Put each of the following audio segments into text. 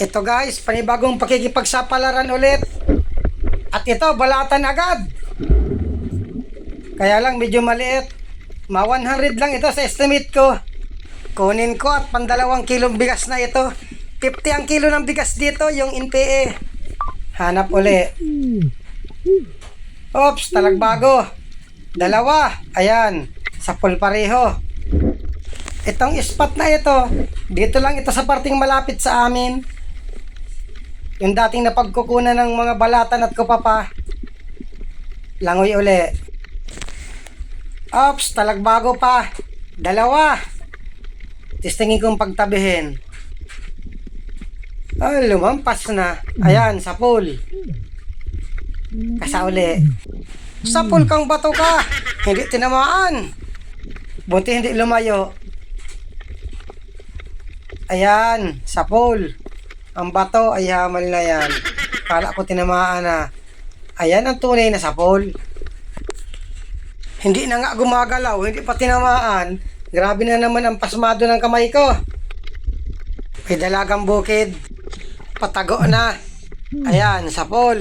Ito guys, panibagong pakikipagsapalaran ulit. At ito, balatan agad. Kaya lang medyo maliit. Ma 100 lang ito sa estimate ko. Kunin ko at pandalawang kilong bigas na ito. 50 ang kilo ng bigas dito, yung NPE. Hanap uli. Oops, talagbago. Dalawa. Ayan, sa full pareho. Itong spot na ito, dito lang ito sa parting malapit sa amin. Yung dating napagkukunan ng mga balatan at kupapa. Langoy uli. Ops, talagbago pa. Dalawa. Testingin kong pagtabihin. Ay, lumampas na. Ayan, sa pool. Kasa uli. Sa pool kang bato ka. Hindi tinamaan. Buti hindi lumayo. Ayan, sa pool. Ang bato ay hamal na yan. Kala ko tinamaan na. Ayan ang tunay na sa pool. Hindi na nga gumagalaw, hindi pa tinamaan. Grabe na naman ang pasmado ng kamay ko. May dalagang bukid. Patago na. Ayan, sa pool.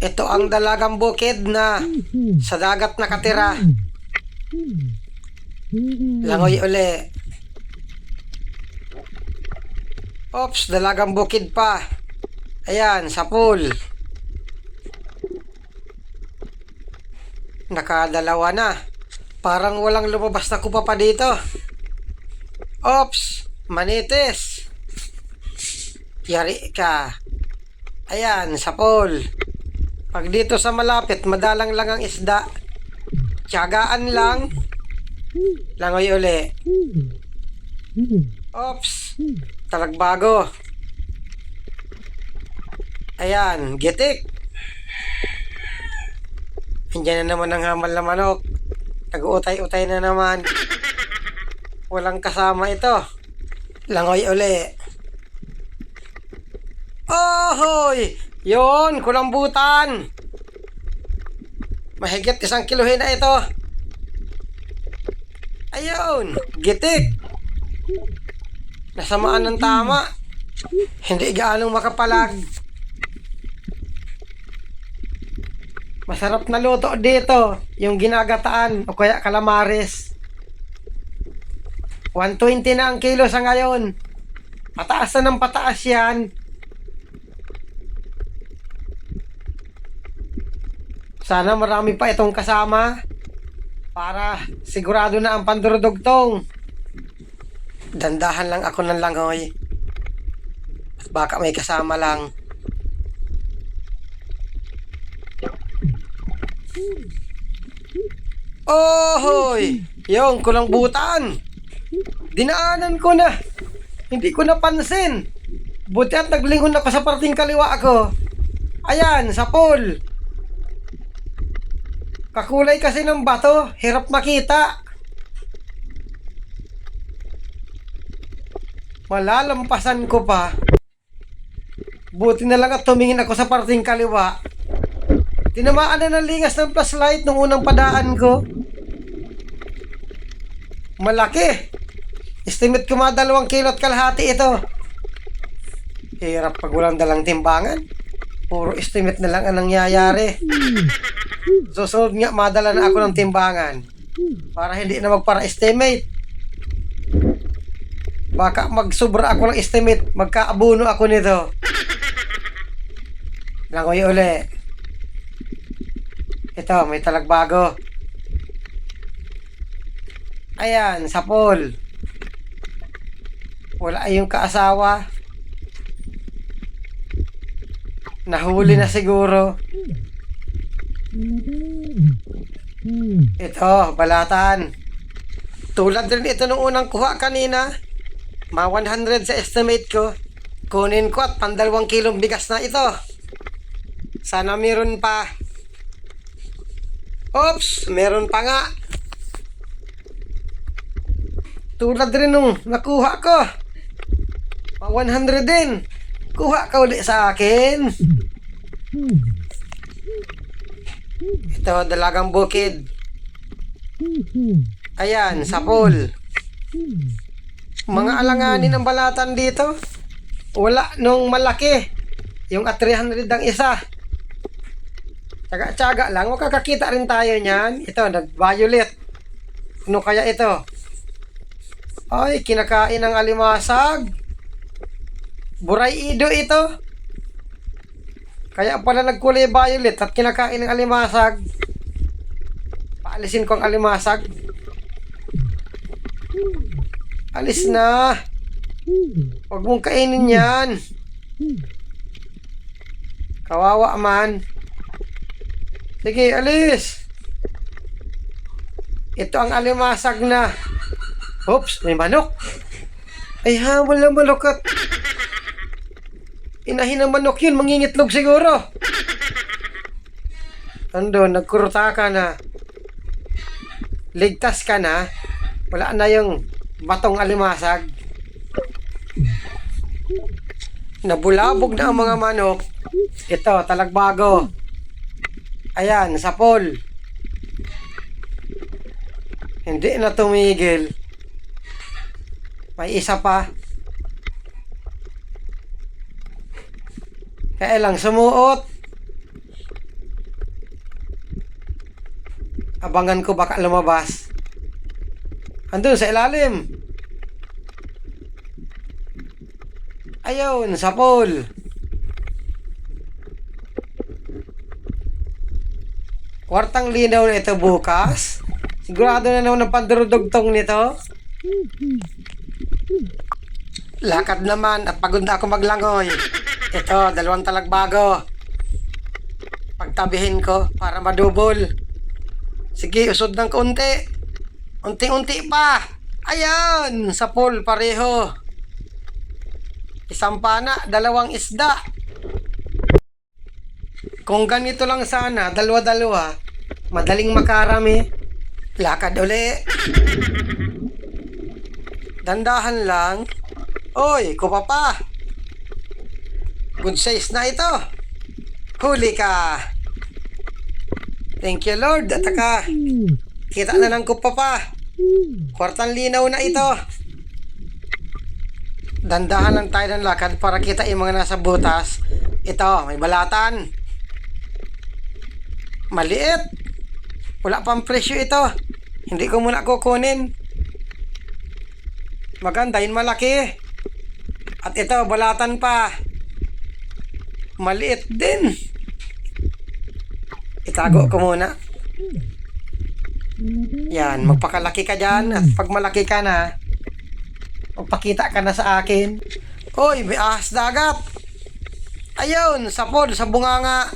Ito ang dalagang bukid na sa dagat nakatira. Langoy uli. Ops, dalagang bukid pa. Ayan, sa pool. Nakadalawa na. Parang walang lumabas na kupa pa dito. Ops, manitis. Yari ka. Ayan, sa pool. Pag dito sa malapit, madalang lang ang isda. Tiyagaan lang. Langoy uli. Ops, talagbago. Ayan, gitik. Andiyan na naman ang hamal na manok. Nag-uutay-utay na naman. Walang kasama ito. Langoy uli. Ohoy! Yon, kulambutan. Mahigit isang kilohin na ito. Ayun, gitik. Nasamaan ng tama. Hindi gaanong makapalag. Masarap na luto dito, yung ginagataan o kaya calamares. 120 na ang kilo sa ngayon. Pataas na ng pataas yan. Sana marami pa itong kasama para sigurado na ang pandurudugtong. Dandahan lang ako ng langoy. Baka may kasama lang. Ohoy! Yung kulang butan. Dinaanan ko na. Hindi ko napansin. Buti at naglingon ako sa parting kaliwa ko. Ayan, sa pool. Kakulay kasi ng bato, hirap makita. Malalampasan ko pa. Buti na lang at tumingin ako sa parting kaliwa. Tinamaan na ng lingas ng flashlight nung unang padaan ko. Malaki. Estimate ko mga dalawang kilo at kalahati ito. Hirap pag walang dalang timbangan. Puro estimate na lang ang nangyayari. Susunod nga, madala na ako ng timbangan. Para hindi na magpara-estimate. Baka magsubra ako ng estimate, magkaabuno ako nito. Langoy uli. Ito, may talagbago. Ayan, sa pool. Wala yung kaasawa. Nahuli na siguro. Ito, balatan. Tulad din ito nung unang kuha kanina. Ma 100 sa estimate ko. Kunin ko at pandalawang kilong bigas na ito. Sana meron pa. Oops, meron pa nga. Tulad rin nung nakuha ko. Ma 100 din. Kuha ka ulit sa akin. Ito, dalagang bukid. Ayan, sa pool. Mga alanganin ng balatan dito. Wala nung malaki. Yung at 300 ang isa. Tsaga-tsaga lang. Makakakita rin tayo niyan. Ito, nag-violet. Ano kaya ito? Ay, kinakain ng alimasag. Buray ido ito. Kaya pala nagkulay violet at kinakain ng alimasag. Paalisin ko ang alimasag. Alis na. Huwag mong kainin yan. Kawawa man. Sige, alis. Ito ang alimasag na. Oops, may manok. Ay ha, wala manok at... Inahin ng manok yun, mangingitlog siguro. Ando, nagkuruta ka na. Ligtas ka na. Wala na yung batong alimasag. Nabulabog na ang mga manok. Ito, talagbago. Ayan, sapol. Hindi na tumigil. May isa pa. Kaya lang sumuot. Abangan ko baka lumabas. Andun sa ilalim. Ayun, sa pool. Kwartang linaw na ito bukas. Sigurado na naman ang pandurudugtong nito. Lakad naman at pagod na ako maglangoy. Ito, dalawang talagbago. Pagtabihin ko para madubol. Sige, usod ng kaunti. Unti-unti pa. Ayan, sa pool pareho. Isang pana, dalawang isda. Kung ganito lang sana, dalawa-dalawa, madaling makarami. Lakad uli. Dandahan lang. Oy, kupa pa. Good size na ito. Huli ka. Thank you Lord. At ka, kita na ng kupa pa. Kwartang linaw na ito. Dandahan lang tayo ng lakad para kita yung mga nasa butas. Ito, may balatan. Maliit. Wala pang presyo ito. Hindi ko muna kukunin. Maganda yun malaki. At ito, balatan pa. Maliit din. Itago ko muna. Yan, magpakalaki ka dyan. At pag malaki ka na, magpakita ka na sa akin. Hoy, may ahas dagat. Ayun, sapod sa bunganga.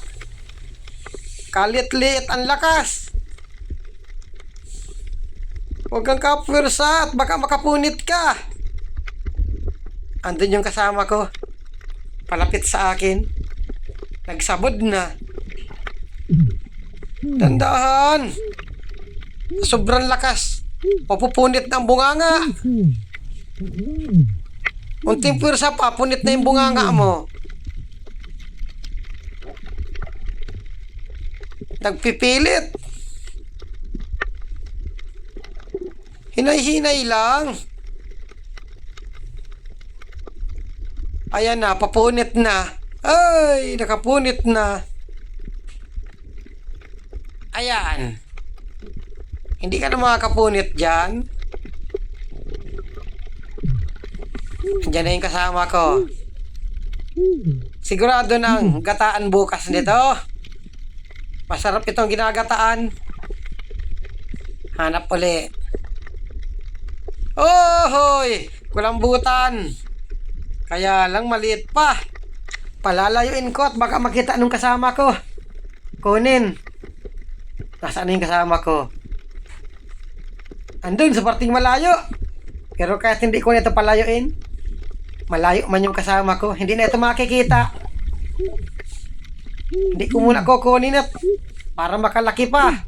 Kalit-lit ang lakas. Huwag kang kapwersa at baka makapunit ka. Andun yung kasama ko. Palapit sa akin. Nagsabod na. Dandahan. Sobrang lakas. Papupunit ng bunganga. Unting pwersa pa, punit na yung bunganga mo. Nagpipilit. Hinay-hinay lang. Ayan na, papunit na. Ay, nakapunit na. Ayan. Hindi ka na makakapunit dyan. Diyan na yung kasama ko. Sigurado ng gataan bukas nito. Masarap itong ginagataan. Hanap uli. Oh, hoy! Kulambutan. Kaya lang maliit pa. Palalayuin ko at baka makita nung kasama ko. Kunin. Nasaan na yung kasama ko? Andun sa parting malayo. Pero kahit hindi ko na ito palayuin, malayo man yung kasama ko, hindi na ito makikita. Hindi ko muna kukunin at para makalaki pa.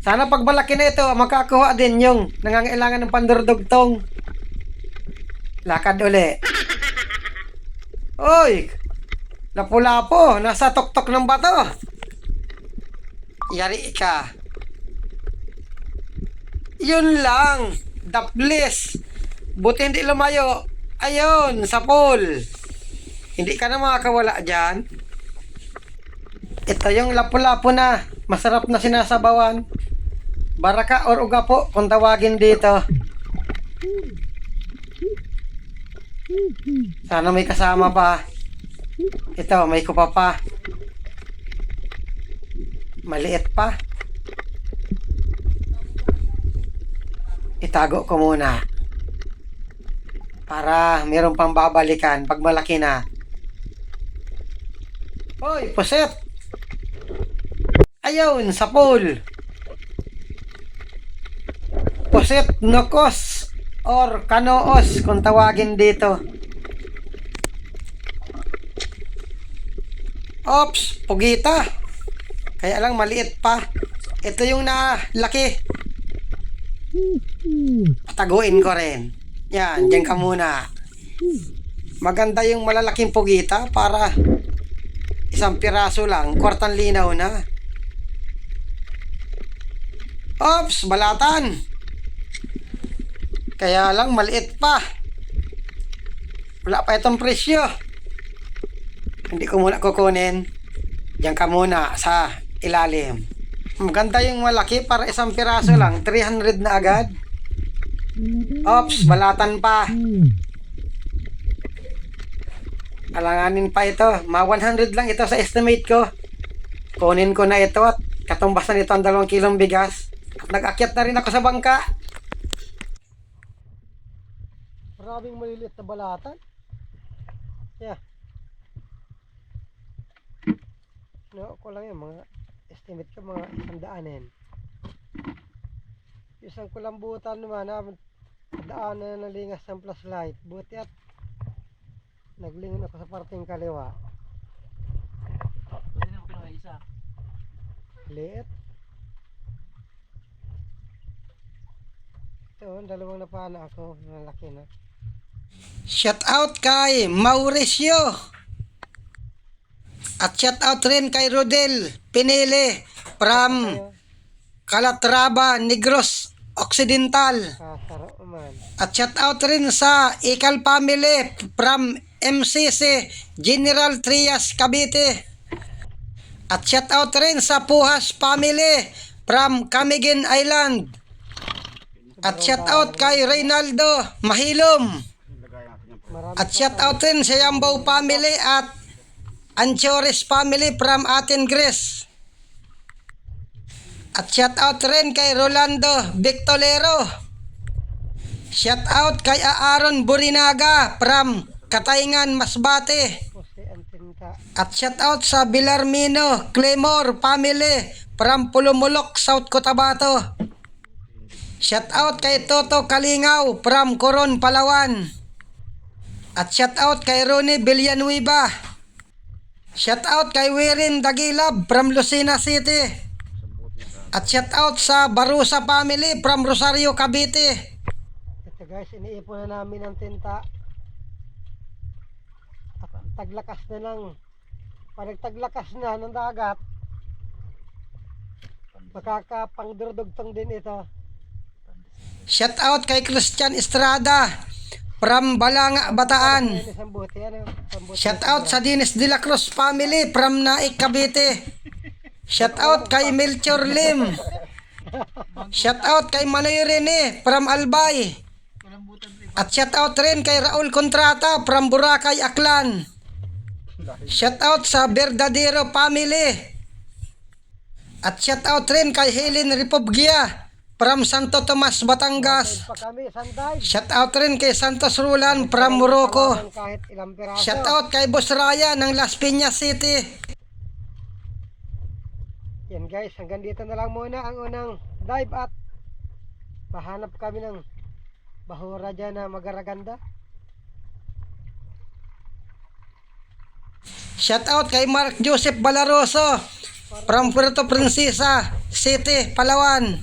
Sana pag malaki na ito, makakuha din yung nangangailangan ng pandurdugtong. Lakad uli. Oy! Lapu-lapo, nasa tuktok ng bato. Yari ka. Yun lang. Bliss. Buti hindi lumayo. Ayun, sa pool. Hindi ka na makakawala dyan. Ito yung lapu-lapu na masarap na sinasabawan. Baraka or uga po kung tawagin dito. Sana may kasama pa. Ito, may kupa pa. Maliit pa. Itago ko muna. Para meron pang babalikan pag malaki na. Hoy, puset! Ayun, sa pool. Puset nokos or kanoos kung tawagin dito. Ops, pugita. Kaya lang maliit pa. Ito yung nalaki. Pataguin ko rin. Yan, dyan ka muna. Maganda yung malalaking pugita para isang piraso lang, kwartang linaw na. Ops, balatan. Kaya lang maliit pa. Wala pa itong presyo. Hindi ko muna kukunin. Diyan ka muna sa ilalim. Maganda yung malaki para isang piraso lang. 300 na agad. Ops, balatan pa. Alanganin pa ito. Ma 100 lang ito sa estimate ko. Kunin ko na ito at katumbas na nito ang dalawang kilong bigas. At nag-akyat na rin ako sa bangka. Maraming maliliit na balatan. Yeah. No, ko lang yan, mga estimate ko mga sandaanin. Isang kulambutan naman na daan na nalingas ng plus light. Buti at naglingon ako sa parting kaliwa. Pwede na ko kinuha isa. Liit. Ito, ang dalawang napana ako. Malaki na. Shout out kay Mauricio. At shout out rin kay Rodel Pinili from Calatrava, Negros Occidental. At shout out rin sa Ikal Family from MCC General Trias Cavite. At shout out rin sa Puhas Family from Camiguin Island. At shout out kay Reynaldo Mahilom. At shout out rin sa Yambaw Family at Anchores Family from Aten, Greece. At shout out rin kay Rolando Victolero. Shout out kay Aaron Burinaga from Katayngan, Masbate. At shout out sa Bilarmino Claymore family from Pulumulok, South Cotabato. Shout out kay Toto Kalingaw from Coron, Palawan. At shout out kay Ronnie Villanueva. Shout out kay Wirin Dagilab from Lucena City. At shout out sa Barusa family from Rosario, Cavite. Ito guys, iniipon na namin ang tinta. At ang taglakas na ng pag taglakas na ng dagat, makakapangdurdugtong din ito. Shout out kay Christian Estrada from Balanga, Bataan. Ano? Shout out sa Dinis de la Cruz family from Naik, Cavite. Shout out kay Melchor Lim. Shout out kay Manoy Rene from Albay. At shout out rin kay Raul Contrata from Boracay, Aklan. Shout out sa Verdadero family. At shout out rin kay Helen Repobgia from Santo Tomas, Batangas. Shout out rin kay Santos Rulan from Morocco. Shout out kay Boss Raya ng Las Piñas City. Guys, hanggang dito na lang muna ang unang dive at pahanap kami ng bahura dyan na magaraganda. Shout out kay Mark Joseph Balaroso from Puerto Princesa City, Palawan.